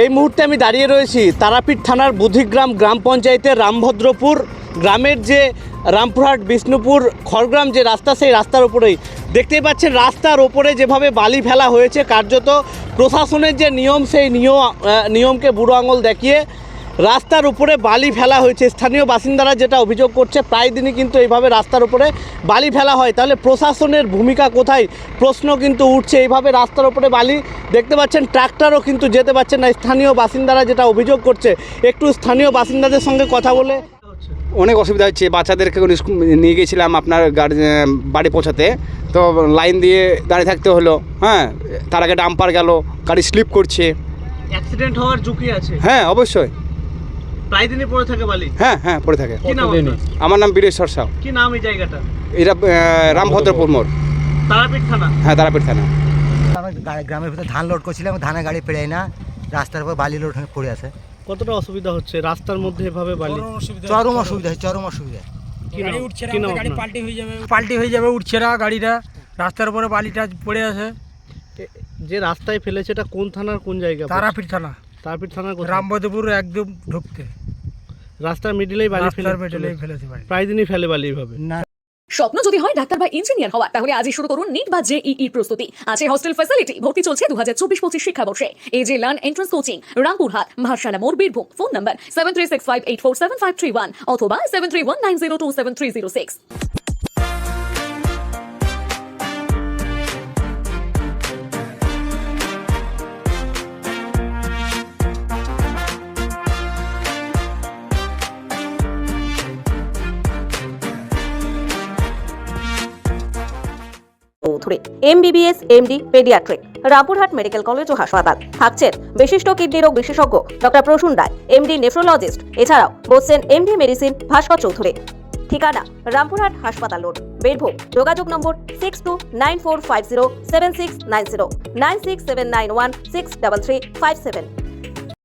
এই মুহূর্তে আমি দাঁড়িয়ে রয়েছি তারাপীঠ থানার বুধিগ্রাম গ্রাম পঞ্চায়েতের রামভদ্রপুর গ্রামের যে রামপুরহাট, বিষ্ণুপুর, খড়গ্রাম যে রাস্তা, সেই রাস্তার উপরেই। দেখতেই পাচ্ছেন রাস্তার ওপরে যেভাবে বালি ফেলা হয়েছে, কার্যত প্রশাসনের যে নিয়ম, সেই নিয়ম নিয়মকে বুড়ো আঙুল দেখিয়ে রাস্তার উপরে বালি ফেলা হয়েছে। স্থানীয় বাসিন্দারা যেটা অভিযোগ করছে প্রায় দিনই কিন্তু এইভাবে রাস্তার উপরে বালি ফেলা হয়। তাহলে প্রশাসনের ভূমিকা কোথায়? প্রশ্ন কিন্তু উঠছে। এইভাবে রাস্তার উপরে বালি দেখতে পাচ্ছেন ট্রাক্টরও কিন্তু যেতে পারছে না। স্থানীয় বাসিন্দারা যেটা অভিযোগ করছে একটু স্থানীয় বাসিন্দাদের সঙ্গে কথা বলে। অনেক অসুবিধা হচ্ছে। বাচ্চাদেরকে নিয়ে গেছিলাম আপনার গাড়ি বাড়ি পৌঁছাতে। তো লাইন দিয়ে দাঁড়িয়ে থাকতে হলো। হ্যাঁ তার আগে ডাম্পার গেল গাড়ি স্লিপ করছে। অ্যাক্সিডেন্ট হওয়ার ঝুঁকি আছে। হ্যাঁ অবশ্যই। প্রায় দিনই পড়ে থাকে বালি? হ্যাঁ হ্যাঁ পড়ে থাকে। কি নাম আমার নাম বীরেশ্বর সাউ কি নাম এই জায়গাটা? এটা রামভদ্রপুর মোড়। তারাপীঠ থানা? হ্যাঁ তারাপীঠ থানা। আমরা গ্রামের ভিতরে ধান লোড করছিলাম ধানের গাড়ি পেড়াই না। রাস্তার উপর বালি লোড হয়ে পড়ে আছে। কতটা অসুবিধা হচ্ছে? রাস্তার মধ্যে এভাবে বালি? চরম অসুবিধা হয় চরম অসুবিধা। কি নাম আপনার? পাল্টি হয়ে যাবে। উঠছে না গাড়িটা। রাস্তার উপরে বালিটা পড়ে আছে। যে রাস্তায় ফেলেছে এটা কোন থানার কোন জায়গা? তারাপীঠ থানা। তারাপীঠ কোথায়? রামবদপুর একদম ঢুকতে। রাস্তার মিডিলেই বালি ফেলে রাস্তার মেটেলেই ফেলেছে বাড়ি প্রায় দিনই ফেলে বালি এইভাবে না। স্বপ্ন যদি হয় ডাক্তার বা ইঞ্জিনিয়ার হওয়া তাহলে আজই শুরু করুন নিট বা জেইই প্রস্তুতি। আছে হস্টেল ফ্যাসিলিটি ভর্তি চলছে দু হাজার চব্বিশ পঁচিশ শিক্ষাবর্ষে। এজে লার্ন এন্ট্রান্স কোচিং রামপুরহাট ভারসানা মোড় Birbhum phone number seven three six five eight four seven five three one অথবা seven three one nine zero two seven three zero six Chowdhury MBBS MD pediatric Rampurhat medical college ও হাসপাতাল। থাকছেন বিশিষ্ট kidney রোগ বিশেষজ্ঞ doctor Prasun Roy MD nephrologist এছাড়াও বসছেন MD medicine ভাস্কর চৌধুরী। ঠিকানা রামপুরহাট হাসপাতাল রোড, বীরভূম। যোগাযোগ number six two nine four five zero seven six nine zero nine six seven nine one six double three five seven